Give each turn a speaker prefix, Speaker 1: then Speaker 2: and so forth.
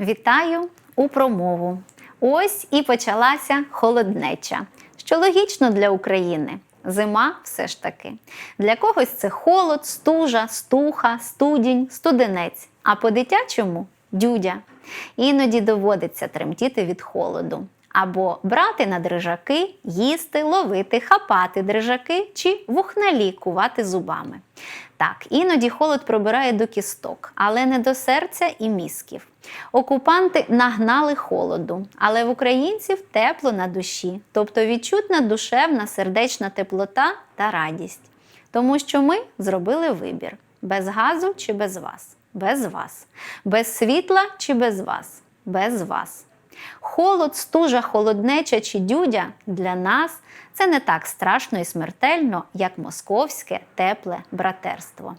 Speaker 1: Вітаю у промову. Ось і почалася холоднеча, що логічно для України. Зима все ж таки. Для когось це холод, стужа, стуха, студінь, студенець, а по-дитячому дюдя. Іноді доводиться тремтіти від холоду. Або брати на дрижаки, їсти, ловити, хапати дрижаки чи вухналі кувати зубами. Так, іноді холод пробирає до кісток, але не до серця і мізків. Окупанти нагнали холоду, але в українців тепло на душі, тобто відчутна душевна сердечна теплота та радість. Тому що ми зробили вибір: без газу чи без вас, без вас, без світла чи без вас, без вас. Холод, стужа, холоднеча чи дюдя для нас це не так страшно і смертельно, як московське тепле братерство.